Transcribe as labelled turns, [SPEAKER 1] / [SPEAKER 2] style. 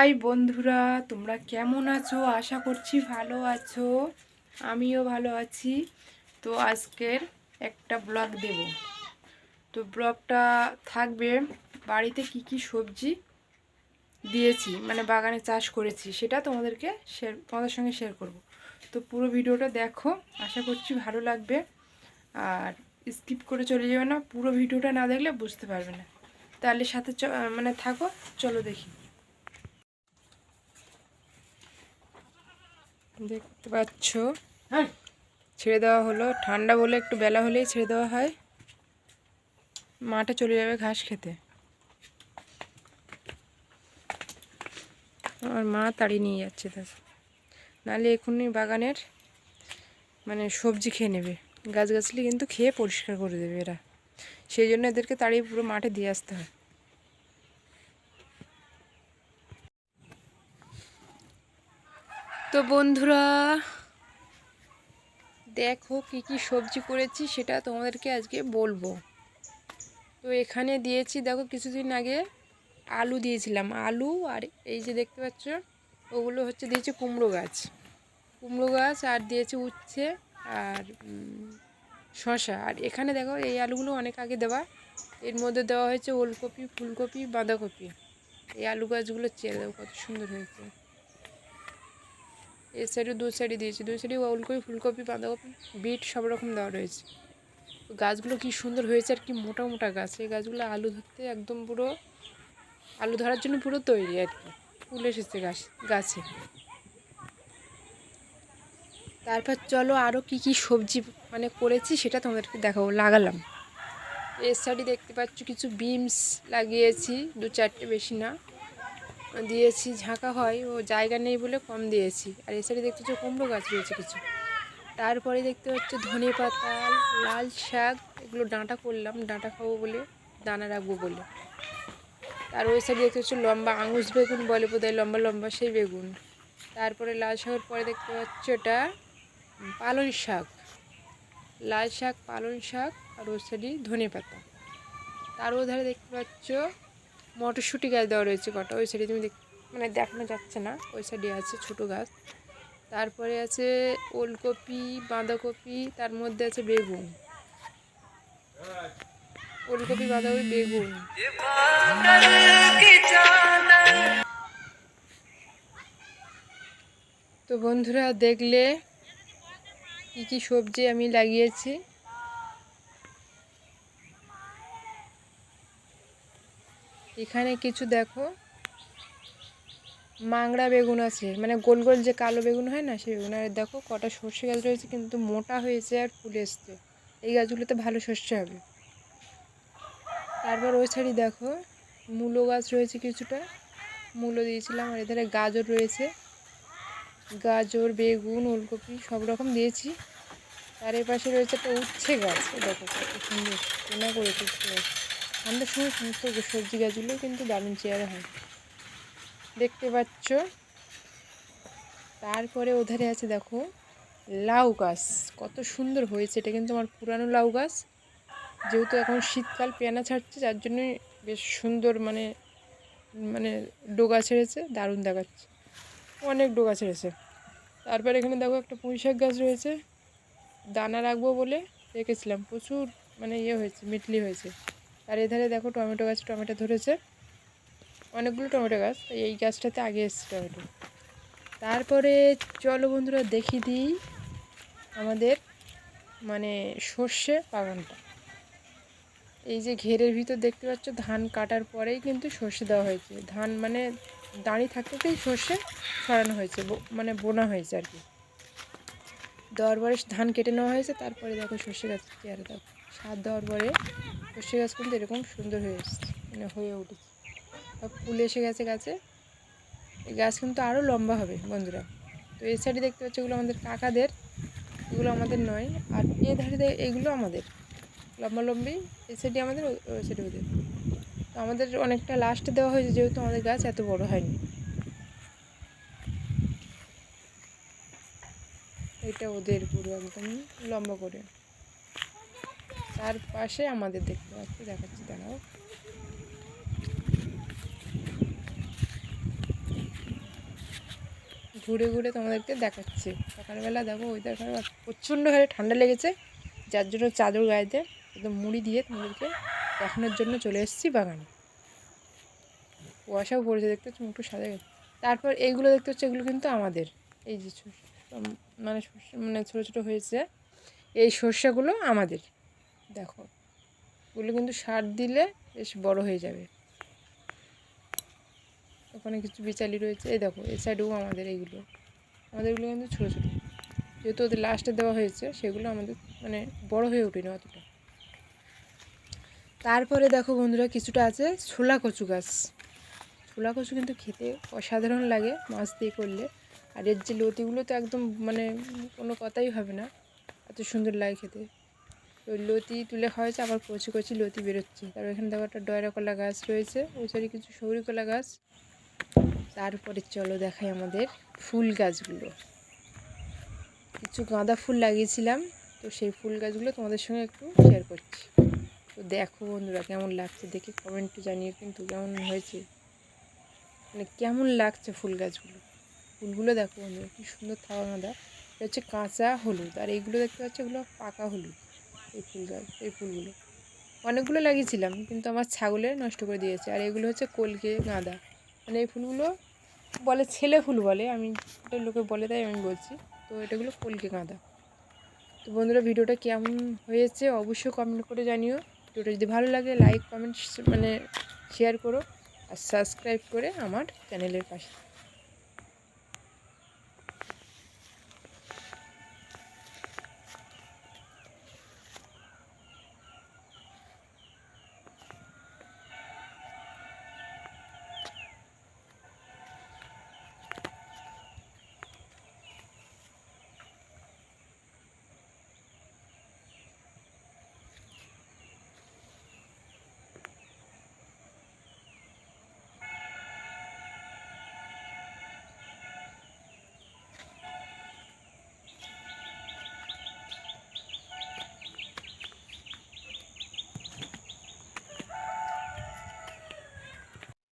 [SPEAKER 1] High বন্ধুরা, তোমরা কেমন আছো? আশা করছি ভালো আছো। আমিও ভালো আছি। তো আজকের একটা ব্লগ দেব। তো ব্লগটা থাকবে, বাড়িতে কি কি সবজি দিয়েছি মানে বাগানে চাষ করেছি, সেটা তোমাদেরকে শেয়ার তোমাদের সঙ্গে শেয়ার করব। তো পুরো ভিডিওটা দেখো, আশা করছি ভালো লাগবে। আর স্কিপ করে চলে যাবে না, পুরো ভিডিওটা না দেখলে বুঝতে পারবে না। তাহলে সাথে মানে থাকো, চলো দেখি। দেখতে পাচ্ছ। ছেড়ে দেওয়া হলো। ঠান্ডা বলে একটু বেলা হলেই ছেড়ে দেওয়া হয়। মাঠে চলে যাবে ঘাস খেতে। আমার মা তাড়িয়ে নিয়ে যাচ্ছে তার। নাহলে এখনই বাগানের মানে সবজি খেয়ে নেবে। গাছগাছলি কিন্তু খেয়ে পরিষ্কার করে দেবে এরা। সেই জন্য এদেরকে তাড়িয়ে পুরো মাঠে দিয়ে আসতে হয়। তো বন্ধুরা, দেখো কি কি সবজি করেছি, সেটা তোমাদেরকে আজকে বলব। তো এখানে দিয়েছি, দেখো কিছুদিন আগে আলু দিয়েছিলাম। আলু আর এই যে দেখতে পাচ্ছ, ওগুলো হচ্ছে দিয়েছি কুমড়ো গাছ। কুমড়ো গাছ আর দিয়েছি উচ্ছে আর শশা আর এখানে দেখো এই আলুগুলো অনেক আগে দেওয়া। এর মধ্যে দেওয়া হয়েছে ওলকপি, ফুলকপি, বাঁধাকপি। এই আলু গাছগুলো চেয়ে দেবো কত সুন্দর হয়েছে। এর সাইডে, দু সাইডে দিয়েছি। দুই সাইডে ওলকপি ফুলকপি, বাঁধাকপি, বিট সব রকম দেওয়া রয়েছে। গাছগুলো কি সুন্দর হয়েছে আর কি মোটা মোটা গাছ। এই গাছগুলো আলু ধরতে একদম পুরো, আলু ধরার জন্য পুরো তৈরি আর কি। ফুল এসেছে গাছ, গাছে। তারপর চলো আরও কি কি সবজি মানে করেছি সেটা তোমাদেরকে দেখাবো, লাগালাম। এর সাইডে দেখতে পাচ্ছ কিছু বিমস লাগিয়েছি, দু চারটে বেশি না। দিয়েছি, ঝাঁকা হয়, ও জায়গা নেই বলে কম দিয়েছি। আর এ সাইডে দেখতে হচ্ছে কুমড়ো গাছ রয়েছে কিছু। তারপরে দেখতে হচ্ছে ধনে পাতা, লাল শাক, এগুলো ডাঁটা করলাম, ডাঁটা খাব বলে, দানা রাখব বলে। আর ওই সাইডে দেখতে হচ্ছে লম্বা আঙুস বেগুন বলে বোধহয়, লম্বা লম্বা সেই বেগুন। তারপরে লাল শাকের পরে দেখতে পাচ্ছি ওটা পালং শাক। লাল শাক, পালং শাক, আর ওই সাইডে ধনে পাতা। তার ধারে দেখতে পাচ্ছ মটরশুঁটি গাছ দেওয়া রয়েছে কটা, ওই সাইডে তুমি মানে দেখানো যাচ্ছে না, ওই সাইডে আছে ছোটো গাছ। তারপরে আছে ওলকপি, বাঁধাকপি, তার মধ্যে আছে বেগুন। ওলকপি, বাঁধাকপি, বেগুন। তো বন্ধুরা দেখলে কী কী সবজি আমি লাগিয়েছি। এখানে কিছু দেখো। মাংড়া বেগুন আছে। মানে গোল গোল যে কালো বেগুন হয় না, সেই বেগুন। আর দেখো কটা সর্ষে গাছ রয়েছে, কিন্তু মোটা হয়েছে আর ফুল এসছে। এই গাছগুলোতে ভালো সর্ষে হবে। তারপর ওই সাইডে দেখো, মূলো গাছ রয়েছে কিছুটা। মূলো দিয়েছিলাম আর এধারে গাজর রয়েছে। গাজর, বেগুন, ওলকপি সব রকম দিয়েছি। তার এই পাশে রয়েছে একটা উচ্ছে গাছ। দেখো সুন্দর। কেনা করেছে উচ্ছে গাছ। ঠান্ডার সময় সমস্ত সবজি গাছগুলো কিন্তু দারুণ চেয়ারে হয়। দেখতে পাচ্ছ? তারপরে ওধারে আছে দেখো, লাউ গাছ। কত সুন্দর হয়েছে, এটা কিন্তু আমার পুরানো লাউ গাছ। যেহেতু এখন শীতকাল পেয়ানা ছাড়ছে, যার জন্যই বেশ সুন্দর মানে মানে ডোগা ছেড়েছে, দারুণ দেখাচ্ছে। অনেক ডোগা ছেড়েছে। তারপর এখানে দেখো একটা পুঁই শাক গাছ রয়েছে। দানা রাখব বলে রেখেছিলাম। প্রচুর মানে ইয়ে হয়েছে, মিটলি হয়েছে। আর এধারে দেখো টমেটো গাছ, টমেটো ধরেছে। অনেকগুলো টমেটো গাছ এই গাছটাতে আগে এসছে টমেটো। তারপরে চলো বন্ধুরা দেখিয়ে দিই আমাদের মানে সর্ষে বাগানটা। এই যে ঘেরের ভিতর দেখতে পাচ্ছ, ধান কাটার পরেই কিন্তু সর্ষে দেওয়া হয়েছে। ধান মানে দাঁড়িয়ে থাকতেই সর্ষে সরানো হয়েছে মানে বোনা হয়েছে আর কি। দেওয়ার পরে ধান কেটে নেওয়া হয়েছে, তারপরে দেখো সর্ষে গাছ চেয়ারে দেখো সার দেওয়ার পরে সর্ষে গাছ কিন্তু এরকম সুন্দর হয়ে এসছে মানে হয়ে উঠেছে। ফুল এসে গেছে গাছে। এই গাছ কিন্তু আরও লম্বা হবে, বন্ধুরা। তো এই সাইডে দেখতে পাচ্ছি এগুলো আমাদের কাকাদের, এগুলো আমাদের নয়। আর এ ধারে এগুলো আমাদের। লম্বা লম্বি এই সাইডে আমাদের ওই সাইডে ওদের। তো আমাদের অনেকটা লাস্টে দেওয়া হয়েছে, যেহেতু আমাদের গাছ এত বড় হয়নি। এটা ওদের পুরো একদম লম্বা করে। তার পাশে আমাদের দেখতে পাচ্ছি, দেখাচ্ছি দেখাও ঘুরে ঘুরে তোমাদেরকে দেখাচ্ছে। সকালবেলা দেখো ওয়েদার খারাপ প্রচণ্ড হারে ঠান্ডা লেগেছে, যার জন্য চাদর গায়েতে একদম মুড়ি দিয়ে তোমাদেরকে দেখানোর জন্য চলে এসেছি বাগানে। কুয়াশাও পড়েছে, দেখতে হচ্ছে একটু সাদা গেছে। তারপর এইগুলো দেখতে হচ্ছে, এগুলো কিন্তু আমাদের। এই যে মানে মানে ছোটো ছোটো হয়েছে, এই সর্ষেগুলো আমাদের। দেখো, এগুলো কিন্তু সার দিলে বেশ বড় হয়ে যাবে। ওখানে কিছু বিচালি রয়েছে। এই দেখো, এই সাইডেও আমাদের এইগুলো আমাদেরগুলো কিন্তু ছোটো ছোটো। যেহেতু ওদের লাস্টে দেওয়া হয়েছে, সেগুলো আমাদের মানে বড় হয়ে ওঠেনি অতটা। তারপরে দেখো বন্ধুরা, কিছুটা আছে ছোলা কচু গাছ। ছোলা কচু কিন্তু খেতে অসাধারণ লাগে মাছ দিয়ে করলে। আর এর যে লতিগুলো তো একদম মানে কোনো কথাই হবে না। এত সুন্দর লাগে খেতে। ওই লতি তুলে খাওয়া হয়েছে, আবার কচি কচি লতি বেরোচ্ছে। তারপর এখানে দেখো একটা ডয়রা কলা গাছ রয়েছে, ওই সাইডে কিছু সৌরি কলা গাছ। তারপরে চলো দেখাই আমাদের ফুল গাছগুলো। কিছু গাঁদা ফুল লাগিয়েছিলাম, তো সেই ফুল গাছগুলো তোমাদের সঙ্গে একটু শেয়ার করছি। তো দেখো বন্ধুরা কেমন লাগছে, দেখে কমেন্টে জানিয়ে কিন্তু কেমন হয়েছে। মানে কেমন লাগছে ফুল গাছগুলো। ফুলগুলো দেখো বন্ধুরা, কি সুন্দর থাকা গাঁদা। এটা হচ্ছে কাঁচা হলুদ, আর এইগুলো দেখতে পাচ্ছি এগুলো পাকা হলুদ। এই ফুল গাছ, এই ফুলগুলো। অনেকগুলো লাগিয়েছিলাম, কিন্তু আমার ছাগলে নষ্ট করে দিয়েছে। আর এগুলো হচ্ছে কলকে গাঁদা। মানে এই ফুলগুলো বলে ছেলে ফুল বলে, আমি লোকে বলে তাই আমি বলছি। তো এটাগুলো কলকে গাঁদা। তো বন্ধুরা, ভিডিওটা কেমন হয়েছে অবশ্যই কমেন্ট করে জানিও। ভিডিওটা যদি ভালো লাগে লাইক কমেন্ট মানে শেয়ার করো। আর সাবস্ক্রাইব করে আমার চ্যানেলের পাশে।